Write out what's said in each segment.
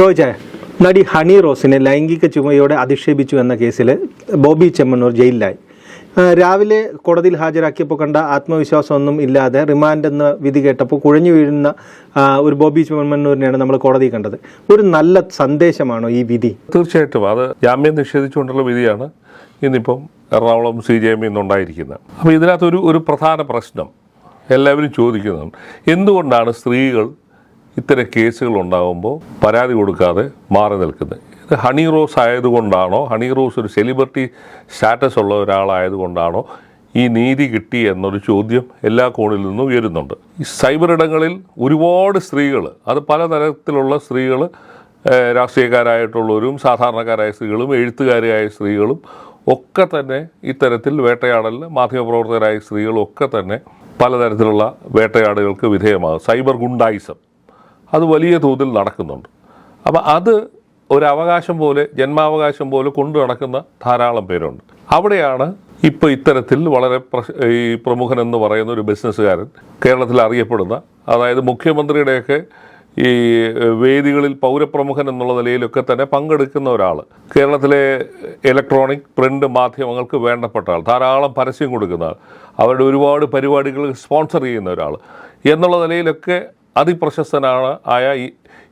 റോജ നടി ഹണി റോസിനെ ലൈംഗിക ചുമയോടെ അധിക്ഷേപിച്ചു എന്ന കേസിൽ ബോബി ചെമ്മണ്ണൂർ ജയിലിലായി. രാവിലെ കോടതിയിൽ ഹാജരാക്കിയപ്പോൾ കണ്ട ആത്മവിശ്വാസമൊന്നും ഇല്ലാതെ റിമാൻഡ് എന്ന വിധി കേട്ടപ്പോൾ കുഴഞ്ഞു വീഴുന്ന ഒരു ബോബി ചെമ്മണ്ണൂരിനെയാണ് നമ്മൾ കോടതി കണ്ടത്. ഒരു നല്ല സന്ദേശമാണോ ഈ വിധി? തീർച്ചയായിട്ടും. അത് ജാമ്യം നിഷേധിച്ചുകൊണ്ടുള്ള വിധിയാണ് ഇന്നിപ്പം എറണാകുളം സി ജെ എം ഇന്നുണ്ടായിരിക്കുന്നത് അപ്പോൾ ഇതിനകത്തൊരു ഒരു പ്രധാന പ്രശ്നം എല്ലാവരും ചോദിക്കുന്നുണ്ട്. എന്തുകൊണ്ടാണ് സ്ത്രീകൾ ഇത്തരം കേസുകൾ ഉണ്ടാകുമ്പോൾ പരാതി കൊടുക്കാതെ മാറി നിൽക്കുന്നത്. ഇത് ഹണി റോസ് ആയതുകൊണ്ടാണോ ഹണി റോസ് ഒരു സെലിബ്രിറ്റി സ്റ്റാറ്റസ് ഉള്ള ഒരാളായതുകൊണ്ടാണോ ഈ നീതി കിട്ടി എന്നൊരു ചോദ്യം എല്ലാ കോണിൽ നിന്നും ഉയരുന്നുണ്ട്. ഈ സൈബർ ഇടങ്ങളിൽ ഒരുപാട് സ്ത്രീകൾ അത് പലതരത്തിലുള്ള സ്ത്രീകൾ രാഷ്ട്രീയക്കാരായിട്ടുള്ളവരും സാധാരണക്കാരായ സ്ത്രീകളും എഴുത്തുകാരായ സ്ത്രീകളും ഒക്കെ തന്നെ ഇത്തരത്തിൽ വേട്ടയാടലിന് മാധ്യമപ്രവർത്തകരായ സ്ത്രീകളും ഒക്കെ തന്നെ പലതരത്തിലുള്ള വേട്ടയാടുകൾക്ക് വിധേയമാകും. സൈബർ ഗുണ്ടായിസം. അത് വലിയ തോതിൽ നടക്കുന്നുണ്ട്. അപ്പോൾ അത് ഒരവകാശം പോലെ ജന്മാവകാശം പോലെ കൊണ്ടു നടക്കുന്ന ധാരാളം പേരുണ്ട്. അവിടെയാണ് ഇപ്പോൾ ഇത്തരത്തിൽ വളരെ ഈ പ്രമുഖൻ എന്ന് പറയുന്ന ഒരു ബിസിനസ്സുകാരൻ കേരളത്തിൽ അറിയപ്പെടുന്ന അതായത് മുഖ്യമന്ത്രിയുടെയൊക്കെ ഈ വേദികളിൽ പൗരപ്രമുഖൻ എന്നുള്ള നിലയിലൊക്കെ തന്നെ പങ്കെടുക്കുന്ന ഒരാൾ കേരളത്തിലെ ഇലക്ട്രോണിക് പ്രിന്റ് മാധ്യമങ്ങൾക്ക് വേണ്ടപ്പെട്ട ആൾ ധാരാളം പരസ്യം കൊടുക്കുന്ന ആൾ അവരുടെ ഒരുപാട് പരിപാടികൾ സ്പോൺസർ ചെയ്യുന്ന ഒരാൾ എന്നുള്ള നിലയിലൊക്കെ അതിപ്രശസ്തനാണ് ആയ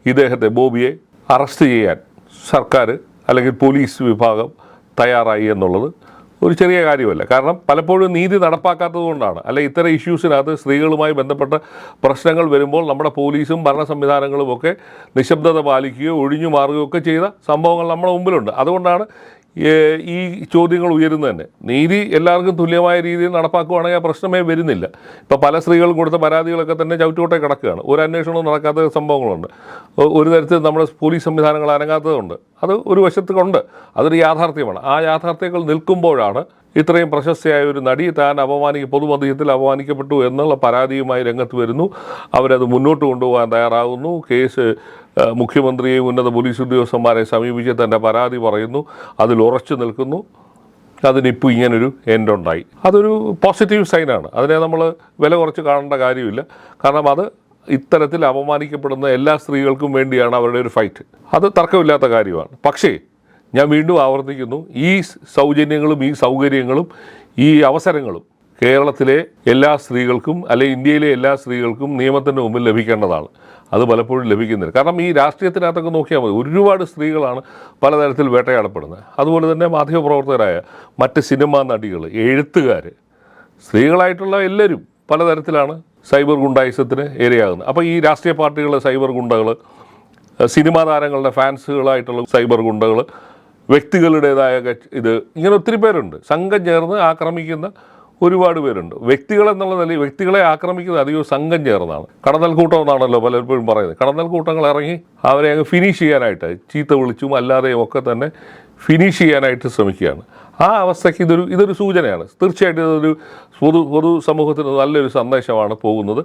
ഇദ്ദേഹത്തെ ബോബിയെ അറസ്റ്റ് ചെയ്യാൻ സർക്കാർ അല്ലെങ്കിൽ പോലീസ് വിഭാഗം തയ്യാറായി എന്നുള്ളത് ഒരു ചെറിയ കാര്യമല്ല. കാരണം പലപ്പോഴും നീതി നടപ്പാക്കാത്തത് കൊണ്ടാണ്. അല്ലെ ഇത്തരം ഇഷ്യൂസിനകത്ത് സ്ത്രീകളുമായി ബന്ധപ്പെട്ട പ്രശ്നങ്ങൾ വരുമ്പോൾ നമ്മുടെ പോലീസും ഭരണ സംവിധാനങ്ങളും ഒക്കെ നിശബ്ദത പാലിക്കുകയോ ഒഴിഞ്ഞു മാറുകയോ ഒക്കെ ചെയ്ത സംഭവങ്ങൾ നമ്മുടെ മുമ്പിലുണ്ട്. അതുകൊണ്ടാണ് ഈ ചോദ്യങ്ങൾ ഉയരുന്നത് തന്നെ. നീതി എല്ലാവർക്കും തുല്യമായ രീതിയിൽ നടപ്പാക്കുകയാണെങ്കിൽ ആ പ്രശ്നമേ വരുന്നില്ല. ഇപ്പോൾ പല സ്ത്രീകളും കൊടുത്ത പരാതികളൊക്കെ തന്നെ ചവിറ്റുകൊട്ടെ കിടക്കുകയാണ്. ഒരു അന്വേഷണവും നടക്കാത്ത സംഭവങ്ങളുണ്ട്. ഒരു തരത്തിൽ നമ്മുടെ പോലീസ് സംവിധാനങ്ങൾ അനങ്ങാത്തതുണ്ട്. അത് ഒരു വശത്തുകൊണ്ട് അതൊരു യാഥാർത്ഥ്യമാണ്. ആ യാഥാർത്ഥ്യങ്ങൾ നിൽക്കുമ്പോഴാണ് ഇത്രയും പ്രശസ്തയായ ഒരു നടി താൻ അപമാനിക്ക പൊതുമധ്യത്തിൽ അപമാനിക്കപ്പെട്ടു എന്നുള്ള പരാതിയുമായി രംഗത്ത് വരുന്നു. അവരത് മുന്നോട്ട് കൊണ്ടുപോകാൻ തയ്യാറാകുന്നു. കേസ് മുഖ്യമന്ത്രിയെയും ഉന്നത പോലീസ് ഉദ്യോഗസ്ഥന്മാരെ സമീപിച്ച് തന്റെ പരാതി പറയുന്നു. അതിൽ ഉറച്ചു നിൽക്കുന്നു. അതിനിപ്പോൾ ഇങ്ങനൊരു എൻഡ് ഉണ്ടായി. അതൊരു പോസിറ്റീവ് സൈനാണ് അതിനെ നമ്മൾ വില കുറച്ച് കാണേണ്ട കാര്യമില്ല. കാരണം അത് ഇത്തരത്തിൽ അപമാനിക്കപ്പെടുന്ന എല്ലാ സ്ത്രീകൾക്കും വേണ്ടിയാണ് അവരുടെ ഒരു ഫൈറ്റ് അത് തർക്കമില്ലാത്ത കാര്യമാണ്. പക്ഷേ ഞാൻ വീണ്ടും ആവർത്തിക്കുന്നു. ഈ സൗജന്യങ്ങളും ഈ സൗകര്യങ്ങളും ഈ അവസരങ്ങളും കേരളത്തിലെ എല്ലാ സ്ത്രീകൾക്കും അല്ലെ ഇന്ത്യയിലെ എല്ലാ സ്ത്രീകൾക്കും നിയമത്തിന്റെ മുമ്പിൽ ലഭിക്കേണ്ടതാണ്. അത് പലപ്പോഴും ലഭിക്കുന്നില്ല. കാരണം ഈ രാഷ്ട്രീയത്തിനകത്തൊക്കെ നോക്കിയാൽ മതി. ഒരുപാട് സ്ത്രീകളാണ് പലതരത്തിൽ വേട്ടയാടപ്പെടുന്നത്. അതുപോലെ തന്നെ മാധ്യമപ്രവർത്തകരായ മറ്റ് സിനിമാ നടികൾ എഴുത്തുകാർ സ്ത്രീകളായിട്ടുള്ള എല്ലാവരും പലതരത്തിലാണ് സൈബർ ഗുണ്ടായുസത്തിന് ഇരയാകുന്നത്. അപ്പോൾ ഈ രാഷ്ട്രീയ പാർട്ടികളുടെ സൈബർ ഗുണ്ടകൾ സിനിമാ താരങ്ങളുടെ ഫാൻസുകളായിട്ടുള്ള സൈബർ ഗുണ്ടകൾ വ്യക്തികളുടേതായ ഇത് ഇങ്ങനെ ഒത്തിരി പേരുണ്ട്. സംഘം ചേർന്ന് ആക്രമിക്കുന്ന ഒരുപാട് പേരുണ്ട്. വ്യക്തികൾ എന്നുള്ള നിലയിൽ വ്യക്തികളെ ആക്രമിക്കുന്നത് അധികവും സംഘം ചേർന്നാണ്. കടന്നൽ കൂട്ടം എന്നാണല്ലോ പലപ്പോഴും പറയുന്നത്. കടന്നൽ കൂട്ടങ്ങൾ ഇറങ്ങി അവരെ അങ്ങ് ഫിനിഷ് ചെയ്യാനായിട്ട് ചീത്ത വിളിച്ചും അല്ലാതെയും ഒക്കെ തന്നെ ഫിനിഷ് ചെയ്യാനായിട്ട് ശ്രമിക്കുകയാണ്. ആ അവസ്ഥയ്ക്ക് ഇതൊരു ഇതൊരു സൂചനയാണ്. തീർച്ചയായിട്ടും ഇതൊരു പൊതു പൊതു സമൂഹത്തിന് നല്ലൊരു സന്ദേശമാണ് പോകുന്നത്.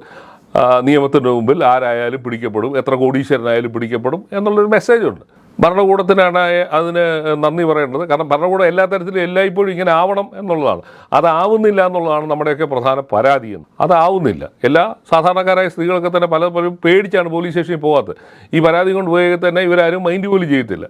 നിയമത്തിന്റെ മുമ്പിൽ ആരായാലും പിടിക്കപ്പെടും എത്ര കോടീശ്വരനായാലും പിടിക്കപ്പെടും എന്നുള്ളൊരു മെസ്സേജുണ്ട് ഭരണകൂടത്തിനാണ് അതിന് നന്ദി പറയേണ്ടത്. കാരണം ഭരണകൂടം എല്ലാ തരത്തിലും എല്ലായ്പ്പോഴും ഇങ്ങനെ ആവണം എന്നുള്ളതാണ്. അതാവുന്നില്ല എന്നുള്ളതാണ് നമ്മുടെയൊക്കെ പ്രധാന പരാതി എന്ന്. അതാവുന്നില്ല. എല്ലാ സാധാരണക്കാരായ സ്ത്രീകളൊക്കെ തന്നെ പലപ്പോഴും പേടിച്ചാണ് പോലീസ് സ്റ്റേഷനിൽ പോകാത്തത്. ഈ പരാതി കൊണ്ട് പോയി തന്നെ ഇവരാരും മൈൻഡ് പോലും ചെയ്യത്തില്ല.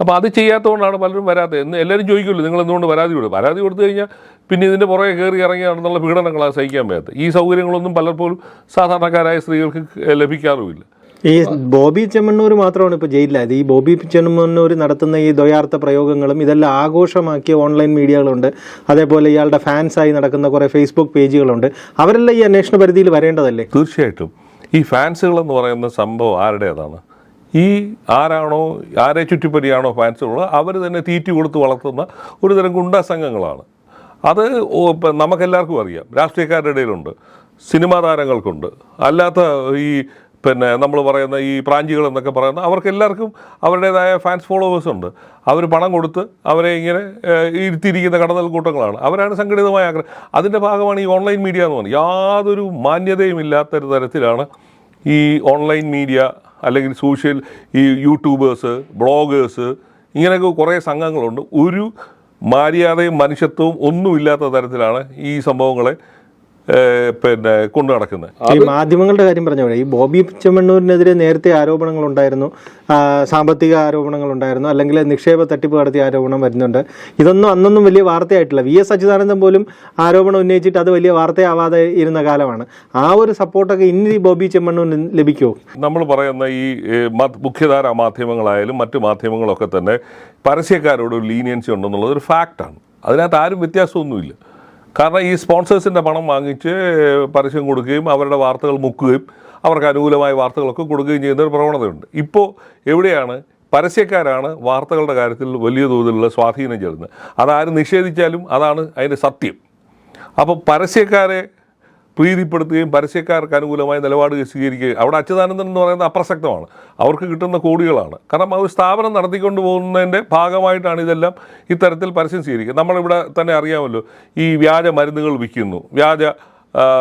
അപ്പോൾ അത് ചെയ്യാത്തതുകൊണ്ടാണ് പലരും വരാത്തത്. എന്ന് എല്ലാവരും ചോദിക്കുമല്ലോ നിങ്ങൾ എന്തുകൊണ്ട് പരാതി കൊടുക്കും പരാതി കൊടുത്തു കഴിഞ്ഞാൽ പിന്നെ ഇതിന്റെ പുറകെ കയറി ഇറങ്ങിയാണെന്നുള്ള പീഡനങ്ങളാണ് സഹിക്കാൻ വയ്യാത്തത്. ഈ സൗകര്യങ്ങളൊന്നും പലപ്പോഴും സാധാരണക്കാരായ സ്ത്രീകൾക്ക് ലഭിക്കാറുമില്ല. ഈ ബോബി ചെമ്മണ്ണൂർ മാത്രമാണ് ഇപ്പോൾ ജയിലിലായത്. ഈ ബോബി ചെമ്മണ്ണൂർ നടത്തുന്ന ഈ ദ്വയാർത്ഥ പ്രയോഗങ്ങളും ഇതെല്ലാം ആഘോഷമാക്കിയ ഓൺലൈൻ മീഡിയകളുണ്ട്. അതേപോലെ ഇയാളുടെ ഫാൻസായി നടക്കുന്ന കുറേ ഫേസ്ബുക്ക് പേജുകളുണ്ട്. അവരെല്ലാം ഈ അന്വേഷണ പരിധിയിൽ വരേണ്ടതല്ലേ? തീർച്ചയായിട്ടും. ഈ ഫാൻസുകൾ എന്ന് പറയുന്ന സംഭവം ആരുടേതാണ്? ഈ ആരാണോ ആരെ ചുറ്റിപ്പറ്റിയാണോ ഫാൻസുകൾ അവർ തന്നെ തീറ്റി കൊടുത്ത് വളർത്തുന്ന ഒരു തരം ഗുണ്ടാ സംഘങ്ങളാണ് അത് നമുക്കെല്ലാവർക്കും അറിയാം. രാഷ്ട്രീയക്കാരുടെ ഇടയിലുണ്ട്. സിനിമാ താരങ്ങൾക്കുണ്ട്. അല്ലാത്ത ഈ പിന്നെ നമ്മൾ പറയുന്ന ഈ പ്രാഞ്ചികൾ എന്നൊക്കെ പറയുന്ന അവർക്ക് എല്ലാവർക്കും അവരുടേതായ ഫാൻസ് ഫോളോവേഴ്സ് ഉണ്ട്. അവർ പണം കൊടുത്ത് അവരെ ഇങ്ങനെ ഇരുത്തിയിരിക്കുന്ന കടന്നൽ കൂട്ടങ്ങളാണ്. അവരാണ് സംഘടിതമായ ആഗ്രഹം. അതിന്റെ ഭാഗമാണ് ഈ ഓൺലൈൻ മീഡിയ എന്ന് പറയുന്നത് യാതൊരു മാന്യതയും ഇല്ലാത്തൊരു തരത്തിലാണ് ഈ ഓൺലൈൻ മീഡിയ അല്ലെങ്കിൽ സോഷ്യൽ ഈ യൂട്യൂബേഴ്സ് ബ്ലോഗേഴ്സ് ഇങ്ങനെയൊക്കെ കുറേ സംഘങ്ങളുണ്ട്. ഒരു മര്യാദയും മനുഷ്യത്വവും ഒന്നുമില്ലാത്ത തരത്തിലാണ് ഈ സംഭവങ്ങളെ പിന്നെ കൊണ്ടു നടക്കുന്നത് ഈ മാധ്യമങ്ങളുടെ കാര്യം പറഞ്ഞ പോലെ ഈ ബോബി ചെമ്മണ്ണൂരിനെതിരെ നേരത്തെ ആരോപണങ്ങൾ ഉണ്ടായിരുന്നു സാമ്പത്തിക ആരോപണങ്ങൾ ഉണ്ടായിരുന്നു അല്ലെങ്കിൽ നിക്ഷേപ തട്ടിപ്പ് നടത്തിയ ആരോപണം വരുന്നുണ്ട്. ഇതൊന്നും അന്നൊന്നും വലിയ വാർത്തയായിട്ടില്ല. വി എസ് അച്യുതാനന്ദൻ പോലും ആരോപണം ഉന്നയിച്ചിട്ട് അത് വലിയ വാർത്തയാവാതെ ഇരുന്ന കാലമാണ്. ആ ഒരു സപ്പോർട്ടൊക്കെ ഇനി ബോബി ചെമ്മണ്ണൂരിന് ലഭിക്കുമോ നമ്മൾ പറയുന്ന ഈ മുഖ്യധാര മുഖ്യധാരാ മാധ്യമങ്ങളായാലും മറ്റു മാധ്യമങ്ങളൊക്കെ തന്നെ പരസ്യക്കാരോട് ലീനിയൻസി ഉണ്ടെന്നുള്ളത് ഒരു ഫാക്റ്റാണ് അതിനകത്ത് ആരും വ്യത്യാസമൊന്നുമില്ല. കാരണം ഈ സ്പോൺസേഴ്സിന്റെ പണം വാങ്ങിച്ച് പരസ്യം കൊടുക്കുകയും അവരുടെ വാർത്തകൾ മുക്കുകയും അവർക്ക് അനുകൂലമായ വാർത്തകളൊക്കെ കൊടുക്കുകയും ചെയ്യുന്ന ഒരു പ്രവണതയുണ്ട്. ഇപ്പോൾ എവിടെയാണ്? പരസ്യക്കാരാണ് വാർത്തകളുടെ കാര്യത്തിൽ വലിയ തോതിലുള്ള സ്വാധീനം ചെലുത്തുന്നത്. അതാരും നിഷേധിച്ചാലും അതാണ് അതിന്റെ സത്യം. അപ്പോൾ പരസ്യക്കാരെ പ്രീതിപ്പെടുത്തുകയും പരസ്യക്കാർക്ക് അനുകൂലമായ നിലപാട് സ്വീകരിക്കുകയും അവിടെ അച്യുതാനന്ദൻ എന്ന് പറയുന്നത് അപ്രസക്തമാണ്. അവർക്ക് കിട്ടുന്ന കോടികളാണ്. കാരണം ഒരു സ്ഥാപനം നടത്തിക്കൊണ്ട് പോകുന്നതിന്റെ ഭാഗമായിട്ടാണ് ഇതെല്ലാം ഇത്തരത്തിൽ പരസ്യം സ്വീകരിക്കുക. നമ്മളിവിടെ തന്നെ അറിയാമല്ലോ ഈ വ്യാജ മരുന്നുകൾ വിൽക്കുന്നു. വ്യാജ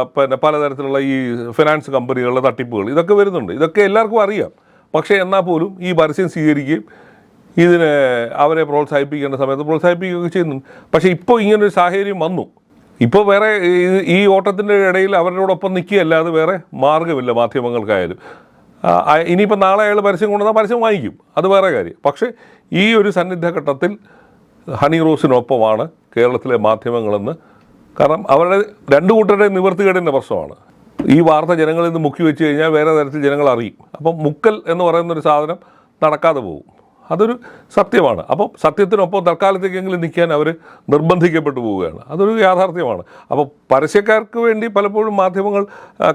പിന്നെ പലതരത്തിലുള്ള ഈ ഫിനാൻസ് കമ്പനികളുടെ തട്ടിപ്പുകൾ ഇതൊക്കെ വരുന്നുണ്ട്. ഇതൊക്കെ എല്ലാവർക്കും അറിയാം. പക്ഷേ എന്നാൽ പോലും ഈ പരസ്യം സ്വീകരിക്കുകയും ഇതിനെ അവരെ പ്രോത്സാഹിപ്പിക്കേണ്ട സമയത്ത് പ്രോത്സാഹിപ്പിക്കുകയൊക്കെ ചെയ്യുന്നുണ്ട്. പക്ഷേ ഇപ്പോൾ ഇങ്ങനൊരു സാഹചര്യം വന്നു. ഇപ്പോൾ വേറെ ഈ- ഓട്ടത്തിന്റെ ഇടയിൽ അവരോടൊപ്പം നിൽക്കുകയല്ലാതെ വേറെ മാർഗമില്ല മാധ്യമങ്ങൾക്കായാലും. ഇനിയിപ്പോൾ നാളെ അയാൾ പരസ്യം കൊണ്ടുവന്നാൽ പരസ്യം വാങ്ങിക്കും അത് വേറെ കാര്യം. പക്ഷേ ഈ ഒരു സന്നിഗ്ധ ഘട്ടത്തിൽ ഹണി റോസിനൊപ്പമാണ് കേരളത്തിലെ മാധ്യമങ്ങളെന്ന്. കാരണം അവരുടെ രണ്ടു കൂട്ടരുടെ നിവർത്തികേടിന്റെ പ്രശ്നമാണ്. ഈ വാർത്ത ജനങ്ങളിൽ നിന്ന് മുക്കി വെച്ച് കഴിഞ്ഞാൽ വേറെ തരത്തിൽ ജനങ്ങൾ അറിയും. അപ്പം മുക്കൽ എന്ന് പറയുന്നൊരു സാധനം നടക്കാതെ പോകും. അതൊരു സത്യമാണ്. അപ്പോൾ സത്യത്തിനൊപ്പം തൽക്കാലത്തേക്കെങ്കിലും നിൽക്കാൻ അവർ നിർബന്ധിക്കപ്പെട്ടു പോവുകയാണ്. അതൊരു യാഥാർത്ഥ്യമാണ്. അപ്പോൾ പരസ്യക്കാർക്ക് വേണ്ടി പലപ്പോഴും മാധ്യമങ്ങൾ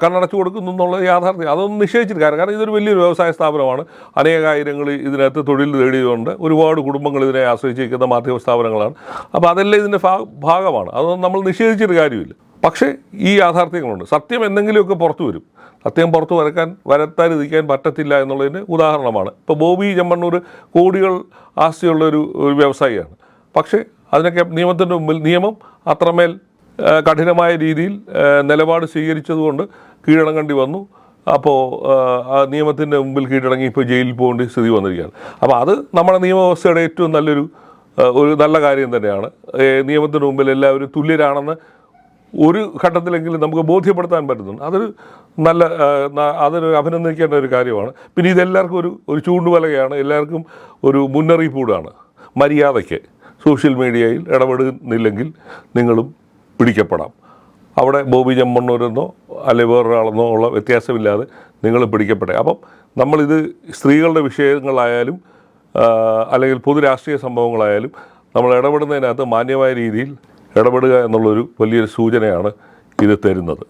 കണ്ണടച്ചു കൊടുക്കുന്നു എന്നുള്ള യാഥാർത്ഥ്യം അതൊന്നും നിഷേധിച്ചിട്ട് കാര്യം കാരണം ഇതൊരു വലിയൊരു വ്യവസായ സ്ഥാപനമാണ്. അനേകായിരങ്ങൾ ഇതിനകത്ത് തൊഴിൽ നേടിയതുകൊണ്ട് ഒരുപാട് കുടുംബങ്ങൾ ഇതിനെ ആശ്രയിച്ചിരിക്കുന്ന മാധ്യമ സ്ഥാപനങ്ങളാണ്. അപ്പോൾ അതെല്ലാം ഇതിന്റെ ഭാഗമാണ്. അതൊന്നും നമ്മൾ നിഷേധിച്ചിട്ട് കാര്യമില്ല. പക്ഷേ ഈ യാഥാർത്ഥ്യങ്ങളുണ്ട്. സത്യം എന്തെങ്കിലുമൊക്കെ പുറത്തു വരും. സത്യം പുറത്തു വരക്കാൻ വരത്താതിരിക്കാൻ പറ്റത്തില്ല എന്നുള്ളതിന് ഉദാഹരണമാണ്. ഇപ്പോൾ ബോബി ചെമ്മണ്ണൂർ കോടികൾ ആസ്തിയുള്ള ഒരു ഒരു വ്യവസായിയാണ്. പക്ഷേ അതിനൊക്കെ നിയമത്തിന്റെ മുമ്പിൽ നിയമം അത്രമേൽ കഠിനമായ രീതിയിൽ നിലപാട് സ്വീകരിച്ചതുകൊണ്ട് കീഴടങ്ങേണ്ടി വന്നു. അപ്പോൾ നിയമത്തിന്റെ മുമ്പിൽ കീഴടങ്ങി ഇപ്പോൾ ജയിലിൽ പോകേണ്ട സ്ഥിതി വന്നിരിക്കുകയാണ്. അപ്പോൾ അത് നമ്മുടെ നിയമവ്യവസ്ഥയുടെ ഏറ്റവും നല്ലൊരു ഒരു നല്ല കാര്യം തന്നെയാണ്. നിയമത്തിന് മുമ്പിൽ എല്ലാവരും തുല്യരാണെന്ന് ഒരു ഘട്ടത്തിലെങ്കിലും നമുക്ക് ബോധ്യപ്പെടുത്താൻ പറ്റുന്നുണ്ട്. അതൊരു നല്ല അതൊരു അഭിനന്ദിക്കേണ്ട ഒരു കാര്യമാണ്. പിന്നെ ഇതെല്ലാവർക്കും ഒരു ഒരു ചൂണ്ടുവലകയാണ്. എല്ലാവർക്കും ഒരു മുന്നറിയിപ്പ് കൂടാണ് മര്യാദയ്ക്ക് സോഷ്യൽ മീഡിയയിൽ ഇടപെടുന്നില്ലെങ്കിൽ നിങ്ങളും പിടിക്കപ്പെടാം. അവിടെ ബോബി ചെമ്മണ്ണൂരെന്നോ അല്ലെ വേറൊരാളെന്നോ ഉള്ള വ്യത്യാസമില്ലാതെ നിങ്ങൾ പിടിക്കപ്പെട്ടെ അപ്പം നമ്മളിത് സ്ത്രീകളുടെ വിഷയങ്ങളായാലും അല്ലെങ്കിൽ പൊതു രാഷ്ട്രീയ സംഭവങ്ങളായാലും നമ്മൾ ഇടപെടുന്നതിനകത്ത് മാന്യമായ രീതിയിൽ ഇടപെടുക എന്നുള്ളൊരു വലിയൊരു സൂചനയാണ് ഇത് തരുന്നത്.